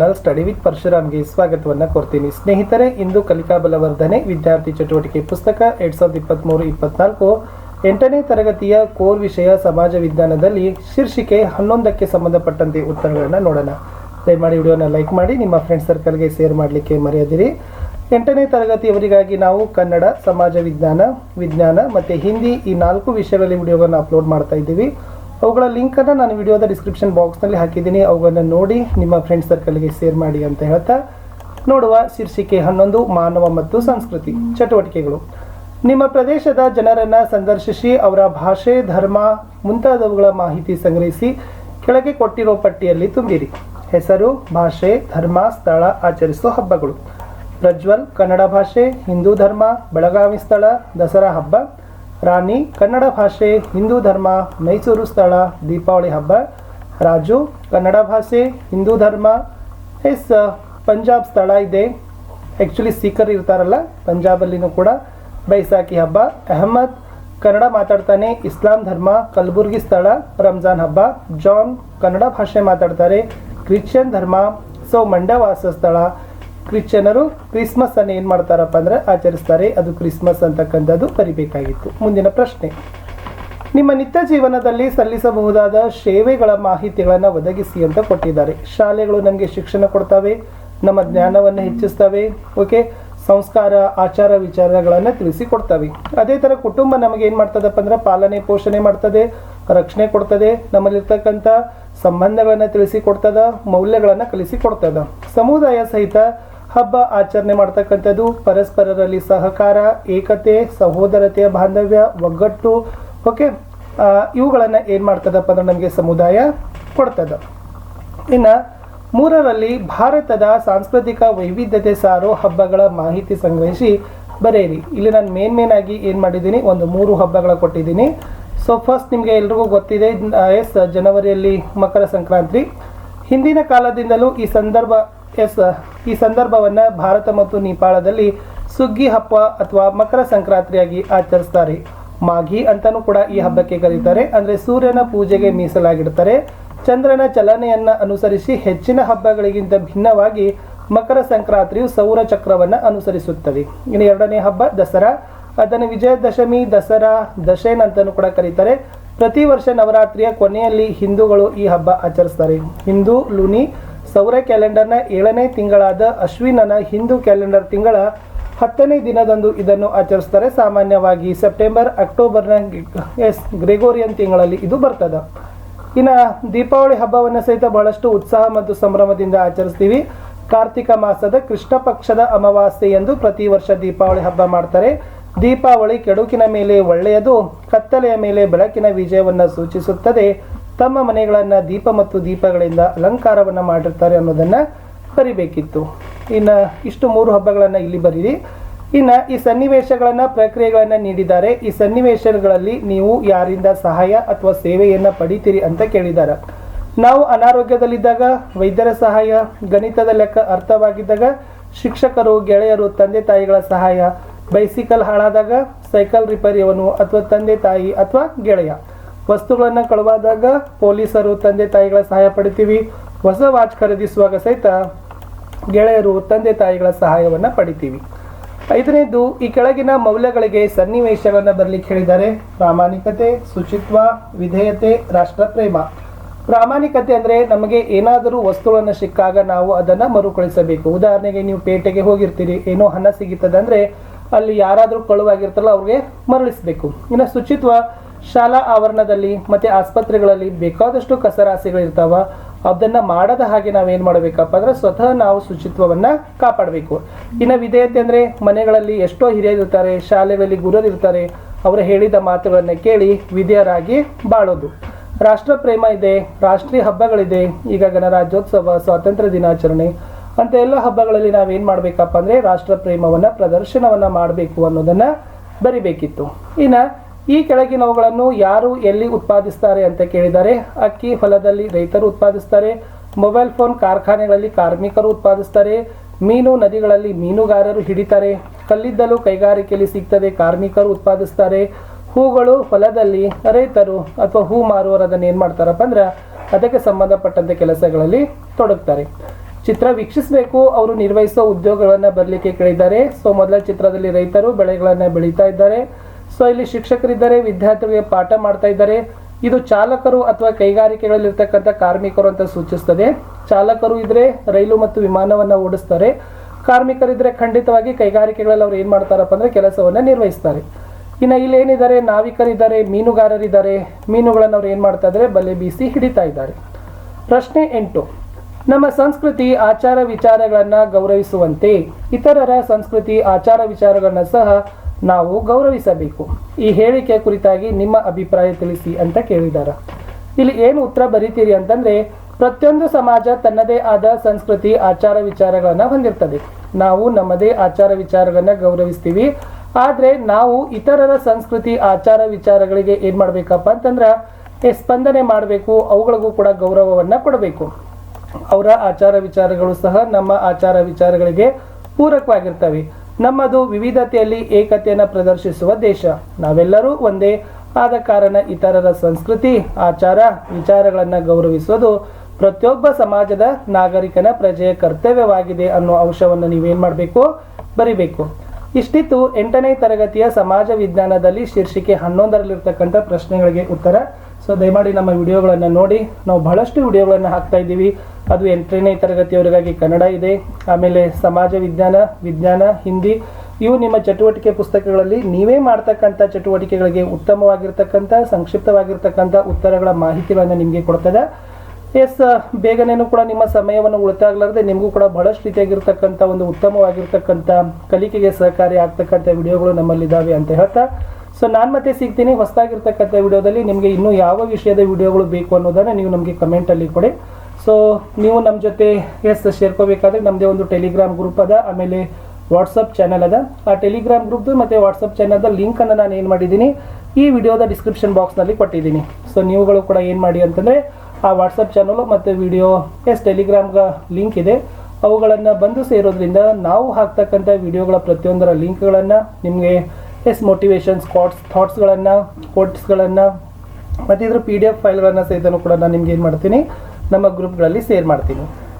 ನಾನು study with ಪರಶುರಾಮ್ಗೆ ಸ್ವಾಗತವನ್ನು ಕೋರ್ತೀನಿ ಸ್ನೇಹಿತರೆ ಇಂದು ಕಲಿಕಾ ಬಲವರ್ಧನೆ ವಿದ್ಯಾರ್ಥಿ ಚಟುವಟಿಕೆ ಪುಸ್ತಕ ಎರಡ್ ಸಾವಿರದ ಇಪ್ಪತ್ತ್ಮೂರು ಇಪ್ಪತ್ನಾಲ್ಕು ಎಂಟನೇ ತರಗತಿಯ ಕೋರ್ ವಿಷಯ ಸಮಾಜ ವಿಜ್ಞಾನದಲ್ಲಿ ಶೀರ್ಷಿಕೆ ಹನ್ನೊಂದಕ್ಕೆ ಸಂಬಂಧಪಟ್ಟಂತೆ ಉತ್ತರಗಳನ್ನು ನೋಡೋಣ. ದಯಮಾಡಿ ವಿಡಿಯೋನ ಲೈಕ್ ಮಾಡಿ, ನಿಮ್ಮ ಫ್ರೆಂಡ್ ಸರ್ಕಲ್ಗೆ ಶೇರ್ ಮಾಡಲಿಕ್ಕೆ ಮರೆಯದಿರಿ. ಎಂಟನೇ ತರಗತಿಯವರಿಗಾಗಿ ನಾವು ಕನ್ನಡ, ಸಮಾಜ ವಿಜ್ಞಾನ ವಿಜ್ಞಾನ ಮತ್ತು ಹಿಂದಿ ಈ ನಾಲ್ಕು ವಿಷಯಗಳಲ್ಲಿ ವಿಡಿಯೋಗಳನ್ನು ಅಪ್ಲೋಡ್ ಮಾಡ್ತಾ ಇದ್ದೀವಿ. ಅವುಗಳ ಲಿಂಕನ್ನು ನಾನು ವಿಡಿಯೋದ ಡಿಸ್ಕ್ರಿಪ್ಷನ್ ಬಾಕ್ಸ್ನಲ್ಲಿ ಹಾಕಿದ್ದೀನಿ. ಅವುಗಳನ್ನು ನೋಡಿ ನಿಮ್ಮ ಫ್ರೆಂಡ್ ಸರ್ಕಲ್ಗೆ ಶೇರ್ ಮಾಡಿ ಅಂತ ಹೇಳ್ತಾ ನೋಡುವ ಶೀರ್ಷಿಕೆ ಹನ್ನೊಂದು, ಮಾನವ ಮತ್ತು ಸಂಸ್ಕೃತಿ ಚಟುವಟಿಕೆಗಳು. ನಿಮ್ಮ ಪ್ರದೇಶದ ಜನರನ್ನ ಸಂದರ್ಶಿಸಿ, ಅವರ ಭಾಷೆ, ಧರ್ಮ ಮುಂತಾದವುಗಳ ಮಾಹಿತಿ ಸಂಗ್ರಹಿಸಿ ಕೆಳಗೆ ಕೊಟ್ಟಿರೋ ಪಟ್ಟಿಯಲ್ಲಿ ತುಂಬಿರಿ. ಹೆಸರು, ಭಾಷೆ, ಧರ್ಮ, ಸ್ಥಳ, ಆಚರಿಸುವ ಹಬ್ಬಗಳು. ಪ್ರಜ್ವಲ್ ಕನ್ನಡ ಭಾಷೆ, ಹಿಂದೂ ಧರ್ಮ, ಬೆಳಗಾವಿ ಸ್ಥಳ, ದಸರಾ ಹಬ್ಬ. ರಾಣಿ, ಕನ್ನಡ ಭಾಷೆ, ಹಿಂದೂ ಧರ್ಮ, ಮೈಸೂರು ಸ್ಥಳ, ದೀಪಾವಳಿ ಹಬ್ಬ, ರಾಜು, ಕನ್ನಡ ಭಾಷೆ, ಹಿಂದೂ ಧರ್ಮ, ಎಸ್ ಪಂಜಾಬ್ ಸ್ಥಳ ಇದೆ. ಆ್ಯಕ್ಚುಲಿ ಸೀಕರ್ ಇರ್ತಾರಲ್ಲ, ಪಂಜಾಬಲ್ಲಿನೂ ಕೂಡ ಬೈಸಾಖಿ ಹಬ್ಬ. ಅಹಮದ್, ಕನ್ನಡ ಮಾತಾಡ್ತಾನೆ, ಇಸ್ಲಾಂ ಧರ್ಮ, ಕಲಬುರ್ಗಿ ಸ್ಥಳ, ರಂಜಾನ್ ಹಬ್ಬ. ಜಾನ್, ಕನ್ನಡ ಭಾಷೆ ಮಾತಾಡ್ತಾರೆ, ಕ್ರಿಶ್ಚಿಯನ್ ಧರ್ಮ, ಸೊ ಮಂಡ್ಯವಾಸ ಸ್ಥಳ. ಕ್ರಿಶ್ಚಿಯನರು ಕ್ರಿಸ್ಮಸ್ ಅನ್ನು ಏನು ಮಾಡ್ತಾರಪ್ಪ ಅಂದ್ರೆ ಆಚರಿಸ್ತಾರೆ. ಅದು ಕ್ರಿಸ್ಮಸ್ ಅಂತಕ್ಕಂಥದ್ದು ಬರಿಬೇಕಾಗಿತ್ತು. ಮುಂದಿನ ಪ್ರಶ್ನೆ. ನಿಮ್ಮ ನಿತ್ಯ ಜೀವನದಲ್ಲಿ ಸಲ್ಲಿಸಬಹುದಾದ ಸೇವೆಗಳ ಮಾಹಿತಿಗಳನ್ನು ಒದಗಿಸಿ ಅಂತ ಕೊಟ್ಟಿದ್ದಾರೆ. ಶಾಲೆಗಳು ನಮಗೆ ಶಿಕ್ಷಣ ಕೊಡ್ತವೆ, ನಮ್ಮ ಜ್ಞಾನವನ್ನು ಹೆಚ್ಚಿಸ್ತವೆ ಓಕೆ ಸಂಸ್ಕಾರ, ಆಚಾರ ವಿಚಾರಗಳನ್ನು ತಿಳಿಸಿಕೊಡ್ತವೆ. ಅದೇ ಥರ ಕುಟುಂಬ ನಮಗೆ ಏನು ಮಾಡ್ತದಪ್ಪ ಅಂದ್ರೆ ಪಾಲನೆ, ಪೋಷಣೆ ಮಾಡ್ತದೆ, ರಕ್ಷಣೆ ಕೊಡ್ತದೆ, ನಮ್ಮಲ್ಲಿರ್ತಕ್ಕಂಥ ಸಂಬಂಧಗಳನ್ನು ತಿಳಿಸಿಕೊಡ್ತದ, ಮೌಲ್ಯಗಳನ್ನು ಕಲಿಸಿಕೊಡ್ತದ. ಸಮುದಾಯ ಸಹಿತ ಹಬ್ಬ ಆಚರಣೆ ಮಾಡ್ತಕ್ಕಂಥದ್ದು ಪರಸ್ಪರರಲ್ಲಿ ಸಹಕಾರ, ಏಕತೆ, ಸಹೋದರತೆಯ ಬಾಂಧವ್ಯ, ಒಗ್ಗಟ್ಟು. ಓಕೆ ಇವುಗಳನ್ನು ಏನು ಮಾಡ್ತದಪ್ಪ ಅಂದ್ರೆ ನಮಗೆ ಸಮುದಾಯ ಕೊಡ್ತದ. ಇನ್ನು ಮೂರರಲ್ಲಿ ಭಾರತದ ಸಾಂಸ್ಕೃತಿಕ ವೈವಿಧ್ಯತೆ ಸಾರೋ ಹಬ್ಬಗಳ ಮಾಹಿತಿ ಸಂಗ್ರಹಿಸಿ ಬರೆಯಿರಿ. ಇಲ್ಲಿ ನಾನು ಮೇನ್ ಮೇನ್ ಆಗಿ ಏನು ಮಾಡಿದ್ದೀನಿ? ಒಂದು ಮೂರು ಹಬ್ಬಗಳ ಕೊಟ್ಟಿದ್ದೀನಿ. ಸೊ ಫಸ್ಟ್ ನಿಮಗೆ ಎಲ್ರಿಗೂ ಗೊತ್ತಿದೆ ಎಸ್, ಜನವರಿಯಲ್ಲಿ ಮಕರ ಸಂಕ್ರಾಂತಿ. ಹಿಂದಿನ ಕಾಲದಿಂದಲೂ ಈ ಸಂದರ್ಭ ಎಸ್ ಈ ಸಂದರ್ಭವನ್ನು ಭಾರತ ಮತ್ತು ನೇಪಾಳದಲ್ಲಿ ಸುಗ್ಗಿ ಹಬ್ಬ ಅಥವಾ ಮಕರ ಸಂಕ್ರಾಂತಿಯಾಗಿ ಆಚರಿಸ್ತಾರೆ. ಮಾಘಿ ಅಂತಲೂ ಕೂಡ ಈ ಹಬ್ಬಕ್ಕೆ ಕರೀತಾರೆ. ಅಂದರೆ ಸೂರ್ಯನ ಪೂಜೆಗೆ ಮೀಸಲಾಗಿಡ್ತಾರೆ. ಚಂದ್ರನ ಚಲನೆಯನ್ನು ಅನುಸರಿಸಿ ಹೆಚ್ಚಿನ ಹಬ್ಬಗಳಿಗಿಂತ ಭಿನ್ನವಾಗಿ ಮಕರ ಸಂಕ್ರಾಂತಿಯು ಸೌರ ಚಕ್ರವನ್ನು ಅನುಸರಿಸುತ್ತದೆ. ಇನ್ನು ಎರಡನೇ ಹಬ್ಬ ದಸರಾ. ಅದನ್ನು ವಿಜಯದಶಮಿ, ದಸರಾ, ದಶೇನ್ ಅಂತಲೂ ಕೂಡ ಕರೀತಾರೆ. ಪ್ರತಿ ವರ್ಷ ನವರಾತ್ರಿಯ ಕೊನೆಯಲ್ಲಿ ಹಿಂದೂಗಳು ಈ ಹಬ್ಬ ಆಚರಿಸ್ತಾರೆ. ಹಿಂದೂ, ಲುನಿ ಸೌರ ಕ್ಯಾಲೆಂಡರ್ನ ಏಳನೇ ತಿಂಗಳಾದ ಅಶ್ವಿನನ ಹಿಂದೂ ಕ್ಯಾಲೆಂಡರ್ ತಿಂಗಳ ಹತ್ತನೇ ದಿನದಂದು ಇದನ್ನು ಆಚರಿಸ್ತಾರೆ. ಸಾಮಾನ್ಯವಾಗಿ ಸೆಪ್ಟೆಂಬರ್, ಅಕ್ಟೋಬರ್ನ ಎಸ್, ಗ್ರೆಗೋರಿಯನ್ ತಿಂಗಳಲ್ಲಿ ಇದು ಬರ್ತದೆ. ಇನ್ನು ದೀಪಾವಳಿ ಹಬ್ಬವನ್ನು ಸಹಿತ ಬಹಳಷ್ಟು ಉತ್ಸಾಹ ಮತ್ತು ಸಂಭ್ರಮದಿಂದ ಆಚರಿಸ್ತೀವಿ. ಕಾರ್ತಿಕ ಮಾಸದ ಕೃಷ್ಣ ಪಕ್ಷದ ಅಮಾವಾಸ್ಯೆ ಎಂದು ಪ್ರತಿ ವರ್ಷ ದೀಪಾವಳಿ ಹಬ್ಬ ಮಾಡ್ತಾರೆ. ದೀಪಾವಳಿ ಕೆಡುಕಿನ ಮೇಲೆ ಒಳ್ಳೆಯದು, ಕತ್ತಲೆಯ ಮೇಲೆ ಬೆಳಕಿನ ವಿಜಯವನ್ನು ಸೂಚಿಸುತ್ತದೆ. ತಮ್ಮ ಮನೆಗಳನ್ನು ದೀಪ ಮತ್ತು ದೀಪಗಳಿಂದ ಅಲಂಕಾರವನ್ನು ಮಾಡಿರ್ತಾರೆ ಅನ್ನೋದನ್ನು ಬರಿಬೇಕಿತ್ತು ಇನ್ನು ಇಷ್ಟು ಮೂರು ಹಬ್ಬಗಳನ್ನು ಇಲ್ಲಿ ಬರೀರಿ. ಇನ್ನು ಈ ಸನ್ನಿವೇಶಗಳನ್ನು, ಪ್ರಕ್ರಿಯೆಗಳನ್ನು ನೀಡಿದ್ದಾರೆ. ಈ ಸನ್ನಿವೇಶಗಳಲ್ಲಿ ನೀವು ಯಾರಿಂದ ಸಹಾಯ ಅಥವಾ ಸೇವೆಯನ್ನು ಪಡಿತೀರಿ ಅಂತ ಕೇಳಿದ್ದಾರೆ ನಾವು ಅನಾರೋಗ್ಯದಲ್ಲಿದ್ದಾಗ, ವೈದ್ಯರ ಸಹಾಯ, ಗಣಿತದ ಲೆಕ್ಕ ಅರ್ಥವಾಗಿದ್ದಾಗ, ಶಿಕ್ಷಕರು, ಗೆಳೆಯರು, ತಂದೆ ತಾಯಿಗಳ ಸಹಾಯ, ಬೈಸಿಕಲ್ ಹಾಳಾದಾಗ, ಸೈಕಲ್ ರಿಪೇರಿಯವನು ಅಥವಾ ತಂದೆ ತಾಯಿ ಅಥವಾ ಗೆಳೆಯ. ವಸ್ತುಗಳನ್ನು ಕಳುವಾದಾಗ ಪೊಲೀಸರು, ತಂದೆ ತಾಯಿಗಳ ಸಹಾಯ ಪಡಿತೀವಿ. ಹೊಸ ವಾಚ್ ಖರೀದಿಸುವಾಗ ಸಹಿತ ಗೆಳೆಯರು, ತಂದೆ ತಾಯಿಗಳ ಸಹಾಯವನ್ನು ಪಡಿತೀವಿ. ಐದನೇದು, ಈ ಕೆಳಗಿನ ಮೌಲ್ಯಗಳಿಗೆ ಸನ್ನಿವೇಶಗಳನ್ನು ಬರಲಿಕ್ಕೆ ಹೇಳಿದ್ದಾರೆ. ಪ್ರಾಮಾಣಿಕತೆ, ಶುಚಿತ್ವ, ವಿಧೇಯತೆ, ರಾಷ್ಟ್ರಪ್ರೇಮ. ಪ್ರಾಮಾಣಿಕತೆ ಅಂದರೆ ನಮಗೆ ಏನಾದರೂ ವಸ್ತುಗಳನ್ನು ಸಿಕ್ಕಾಗ ನಾವು ಅದನ್ನು ಮರುಕಳಿಸಬೇಕು. ಉದಾಹರಣೆಗೆ ನೀವು ಪೇಟೆಗೆ ಹೋಗಿರ್ತೀರಿ. ಏನೋ ಹಣ ಸಿಗುತ್ತದೆ ಅಂದರೆ ಅಲ್ಲಿ ಯಾರಾದರೂ ಕಳುವಾಗಿರ್ತಾರಲ್ಲ, ಅವ್ರಿಗೆ ಮರಳಿಸಬೇಕು. ಇನ್ನು ಶುಚಿತ್ವ ಶಾಲಾ ಆವರಣದಲ್ಲಿ ಮತ್ತು ಆಸ್ಪತ್ರೆಗಳಲ್ಲಿ ಬೇಕಾದಷ್ಟು ಕಸರಾಸಿಗಳಿರ್ತಾವ, ಅದನ್ನು ಮಾಡದ ಹಾಗೆ ನಾವೇನು ಮಾಡಬೇಕಪ್ಪ ಅಂದ್ರೆ ಸ್ವತಃ ನಾವು ಶುಚಿತ್ವವನ್ನು ಕಾಪಾಡಬೇಕು. ಇನ್ನು ವಿಧೇಯತೆ ಅಂದರೆ ಮನೆಗಳಲ್ಲಿ ಎಷ್ಟೋ ಹಿರಿಯರು ಇರ್ತಾರೆ, ಶಾಲೆಗಳಲ್ಲಿ ಗುರುರಿರ್ತಾರೆ ಅವರು ಹೇಳಿದ ಮಾತುಗಳನ್ನು ಕೇಳಿ ವಿಧೇಯರಾಗಿ ಬಾಳೋದು. ರಾಷ್ಟ್ರ ಪ್ರೇಮ ಇದೆ, ರಾಷ್ಟ್ರೀಯ ಹಬ್ಬಗಳಿದೆ, ಈಗ ಗಣರಾಜ್ಯೋತ್ಸವ, ಸ್ವಾತಂತ್ರ್ಯ ದಿನಾಚರಣೆ, ಅಂತ ಎಲ್ಲ ಹಬ್ಬಗಳಲ್ಲಿ ನಾವೇನು ಮಾಡಬೇಕಪ್ಪ ಅಂದರೆ ರಾಷ್ಟ್ರ ಪ್ರೇಮವನ್ನು, ಪ್ರದರ್ಶನವನ್ನು ಮಾಡಬೇಕು ಅನ್ನೋದನ್ನು ಬರಿಬೇಕಿತ್ತು. ಇನ್ನು ಈ ಕೆಳಗಿನವುಗಳನ್ನು ಯಾರು ಎಲ್ಲಿ ಉತ್ಪಾದಿಸ್ತಾರೆ ಅಂತ ಕೇಳಿದರೆ, ಅಕ್ಕಿ ಹೊಲದಲ್ಲಿ ರೈತರು ಉತ್ಪಾದಿಸ್ತಾರೆ, ಮೊಬೈಲ್ ಫೋನ್ ಕಾರ್ಖಾನೆಗಳಲ್ಲಿ ಕಾರ್ಮಿಕರು ಉತ್ಪಾದಿಸ್ತಾರೆ, ಮೀನು ನದಿಗಳಲ್ಲಿ ಮೀನುಗಾರರು ಹಿಡಿತಾರೆ, ಕಲ್ಲಿದ್ದಲು ಕೈಗಾರಿಕೆಯಲ್ಲಿ ಸಿಗ್ತದೆ ಕಾರ್ಮಿಕರು ಉತ್ಪಾದಿಸ್ತಾರೆ, ಹೂಗಳು ಹೊಲದಲ್ಲಿ ರೈತರು ಅಥವಾ ಹೂ ಮಾರುವವರು ಅದನ್ನು ಏನು ಮಾಡ್ತಾರಪ್ಪ ಅಂದ್ರೆ ಅದಕ್ಕೆ ಸಂಬಂಧಪಟ್ಟಂತೆ ಕೆಲಸಗಳಲ್ಲಿ ತೊಡಗ್ತಾರೆ. ಚಿತ್ರ ವೀಕ್ಷಿಸಬೇಕು, ಅವರು ನಿರ್ವಹಿಸೋ ಉದ್ಯೋಗಗಳನ್ನು ಬರಲಿಕ್ಕೆ ಕೇಳಿದ್ದಾರೆ. ಸೊ, ಮೊದಲ ಚಿತ್ರದಲ್ಲಿ ರೈತರು ಬೆಳೆಗಳನ್ನು ಬೆಳೀತಾ ಇದ್ದಾರೆ. ಸೊ ಇಲ್ಲಿ ಶಿಕ್ಷಕರಿದ್ದಾರೆ, ವಿದ್ಯಾರ್ಥಿಗಳಿಗೆ ಪಾಠ ಮಾಡ್ತಾ ಇದ್ದಾರೆ. ಇದು ಚಾಲಕರು ಅಥವಾ ಕೈಗಾರಿಕೆಗಳಲ್ಲಿ ಇರ್ತಕ್ಕಂಥ ಕಾರ್ಮಿಕರು ಅಂತ ಸೂಚಿಸ್ತದೆ. ಚಾಲಕರು ಇದ್ರೆ ರೈಲು ಮತ್ತು ವಿಮಾನವನ್ನು ಓಡಿಸ್ತಾರೆ. ಕಾರ್ಮಿಕರಿದ್ರೆ ಖಂಡಿತವಾಗಿ ಕೈಗಾರಿಕೆಗಳಲ್ಲಿ ಅವ್ರು ಏನು ಮಾಡ್ತಾರಪ್ಪ ಅಂದ್ರೆ ಕೆಲಸವನ್ನ ನಿರ್ವಹಿಸ್ತಾರೆ. ಇನ್ನು ಇಲ್ಲಿ ಏನಿದ್ದಾರೆ ನಾವಿಕರಿದ್ದಾರೆ, ಮೀನುಗಾರರಿದ್ದಾರೆ, ಮೀನುಗಳನ್ನು ಅವ್ರು ಏನು ಮಾಡ್ತಾ ಇದ್ದಾರೆ ಬಲೆ ಬೀಸಿ ಹಿಡಿತಾ ಇದ್ದಾರೆ. ಪ್ರಶ್ನೆ ಎಂಟು. ನಮ್ಮ ಸಂಸ್ಕೃತಿ ಆಚಾರ ವಿಚಾರಗಳನ್ನು ಗೌರವಿಸುವಂತೆ, ಇತರರ ಸಂಸ್ಕೃತಿ ಆಚಾರ ವಿಚಾರಗಳನ್ನ ಸಹ ನಾವು ಗೌರವಿಸಬೇಕು. ಈ ಹೇಳಿಕೆ ಕುರಿತಾಗಿ ನಿಮ್ಮ ಅಭಿಪ್ರಾಯ ತಿಳಿಸಿ ಅಂತ ಕೇಳಿದಾರ. ಇಲ್ಲಿ ಏನು ಉತ್ತರ ಬರೀತೀರಿ ಅಂತಂದ್ರೆ, ಪ್ರತಿಯೊಂದು ಸಮಾಜ ತನ್ನದೇ ಆದ ಸಂಸ್ಕೃತಿ, ಆಚಾರ ವಿಚಾರಗಳನ್ನು ಹೊಂದಿರ್ತದೆ. ನಾವು ನಮ್ಮದೇ ಆಚಾರ ವಿಚಾರಗಳನ್ನ ಗೌರವಿಸ್ತೀವಿ. ಆದರೆ ನಾವು ಇತರರ ಸಂಸ್ಕೃತಿ, ಆಚಾರ ವಿಚಾರಗಳಿಗೆ ಏನ್ ಮಾಡ್ಬೇಕಪ್ಪ ಅಂತಂದ್ರೆ ಸ್ಪಂದನೆ ಮಾಡಬೇಕು, ಅವುಗಳಿಗೂ ಕೂಡ ಗೌರವವನ್ನ ಕೊಡಬೇಕು. ಅವರ ಆಚಾರ ವಿಚಾರಗಳು ಸಹ ನಮ್ಮ ಆಚಾರ ವಿಚಾರಗಳಿಗೆ ಪೂರಕವಾಗಿರ್ತವೆ. ನಮ್ಮದು ವಿವಿಧತೆಯಲ್ಲಿ ಏಕತೆಯನ್ನು ಪ್ರದರ್ಶಿಸುವ ದೇಶ. ನಾವೆಲ್ಲರೂ ಒಂದೇ ಆದ ಕಾರಣ ಇತರರ ಸಂಸ್ಕೃತಿ, ಆಚಾರ, ವಿಚಾರಗಳನ್ನು ಗೌರವಿಸುವುದು ಪ್ರತಿಯೊಬ್ಬ ಸಮಾಜದ ನಾಗರಿಕನ ಪ್ರಜೆಯ ಕರ್ತವ್ಯವಾಗಿದೆ ಅನ್ನೋ ಅಂಶವನ್ನು ನೀವೇನು ಮಾಡಬೇಕು? ಬರಿಬೇಕು. ಇಷ್ಟಿತ್ತು ಎಂಟನೇ ತರಗತಿಯ ಸಮಾಜ ವಿಜ್ಞಾನದಲ್ಲಿ ಶೀರ್ಷಿಕೆ ಹನ್ನೊಂದರಲ್ಲಿರ್ತಕ್ಕಂಥ ಪ್ರಶ್ನೆಗಳಿಗೆ ಉತ್ತರ. ಸೊ ದಯಮಾಡಿ ನಮ್ಮ ವಿಡಿಯೋಗಳನ್ನು ನೋಡಿ. ನಾವು ಬಹಳಷ್ಟು ವಿಡಿಯೋಗಳನ್ನು ಹಾಕ್ತಾ ಇದ್ದೀವಿ. ಅದು ಎಂಟನೇ ತರಗತಿಯವರಿಗಾಗಿ ಕನ್ನಡ ಇದೆ. ಆಮೇಲೆ ಸಮಾಜ ವಿಜ್ಞಾನ ವಿಜ್ಞಾನ, ಹಿಂದಿ, ಇವು ನಿಮ್ಮ ಚಟುವಟಿಕೆ ಪುಸ್ತಕಗಳಲ್ಲಿ ನೀವೇ ಮಾಡ್ತಕ್ಕಂಥ ಚಟುವಟಿಕೆಗಳಿಗೆ ಉತ್ತಮವಾಗಿರ್ತಕ್ಕಂಥ, ಸಂಕ್ಷಿಪ್ತವಾಗಿರ್ತಕ್ಕಂಥ ಉತ್ತರಗಳ ಮಾಹಿತಿಗಳನ್ನು ನಿಮಗೆ ಕೊಡ್ತದೆ. ಎಸ್, ಬೇಗನೇನು ಕೂಡ ನಿಮ್ಮ ಸಮಯವನ್ನು ಉಳಿತಾಗಲಾರದೆ ನಿಮಗೂ ಕೂಡ ಬಹಳಷ್ಟು ರೀತಿಯಾಗಿರ್ತಕ್ಕಂಥ ಒಂದು ಉತ್ತಮವಾಗಿರ್ತಕ್ಕಂಥ ಕಲಿಕೆಗೆ ಸಹಕಾರಿ ಆಗ್ತಕ್ಕಂಥ ವಿಡಿಯೋಗಳು ನಮ್ಮಲ್ಲಿದ್ದಾವೆ ಅಂತ ಹೇಳ್ತಾ. ಸೊ ನಾನು ಮತ್ತೆ ಸಿಗ್ತೀನಿ. ಹೊಸದಾಗಿರ್ತಕ್ಕಂಥ ವಿಡಿಯೋದಲ್ಲಿ ನಿಮಗೆ ಇನ್ನೂ ಯಾವ ವಿಷಯದ ವಿಡಿಯೋಗಳು ಬೇಕು ಅನ್ನೋದನ್ನು ನೀವು ನಮಗೆ ಕಮೆಂಟಲ್ಲಿ ಕೊಡಿ. ಸೊ ನೀವು ನಮ್ಮ ಜೊತೆ ಎಸ್ ಸೇರ್ಕೋಬೇಕಾದ್ರೆ ನಮ್ಮದೇ ಒಂದು ಟೆಲಿಗ್ರಾಮ್ ಗ್ರೂಪ್ ಅದ. ಆಮೇಲೆ ವಾಟ್ಸಪ್ ಚಾನಲ್ ಅದ. ಆ ಟೆಲಿಗ್ರಾಮ್ ಗ್ರೂಪ್ದು ಮತ್ತು ವಾಟ್ಸಪ್ ಚಾನಲ್ದ ಲಿಂಕನ್ನು ನಾನು ಏನು ಮಾಡಿದ್ದೀನಿ? ಈ ವಿಡಿಯೋದ ಡಿಸ್ಕ್ರಿಪ್ಷನ್ ಬಾಕ್ಸ್ನಲ್ಲಿ ಕೊಟ್ಟಿದ್ದೀನಿ. ಸೊ ನೀವುಗಳು ಕೂಡ ಏನು ಮಾಡಿ ಅಂತಂದರೆ ಆ ವಾಟ್ಸಪ್ ಚಾನಲು ಮತ್ತು ವಿಡಿಯೋ ಎಸ್ ಟೆಲಿಗ್ರಾಮ್ಗೆ ಲಿಂಕ್ ಇದೆ. ಅವುಗಳನ್ನು ಬಂದು ಸೇರೋದ್ರಿಂದ ನಾವು ಹಾಕ್ತಕ್ಕಂಥ ವಿಡಿಯೋಗಳ ಪ್ರತಿಯೊಂದರ ಲಿಂಕ್ಗಳನ್ನು ನಿಮಗೆ ಎಸ್ ಮೋಟಿವೇಶನ್ಸ್ ಕಾಟ್ಸ್ ಥಾಟ್ಸ್ಗಳನ್ನು ಕೋಟ್ಸ್ಗಳನ್ನು ಮತ್ತು ಇದ್ರ ಪಿ ಡಿ ಎಫ್ ಫೈಲ್ಗಳನ್ನು ಸಹಿತನೂ ಕೂಡ ನಾನು ನಿಮ್ಗೆ ಏನು ಮಾಡ್ತೀನಿ, ನಮ್ಮ ಗ್ರೂಪ್ಗಳಲ್ಲಿ ಶೇರ್ ಮಾಡ್ತೀನಿ.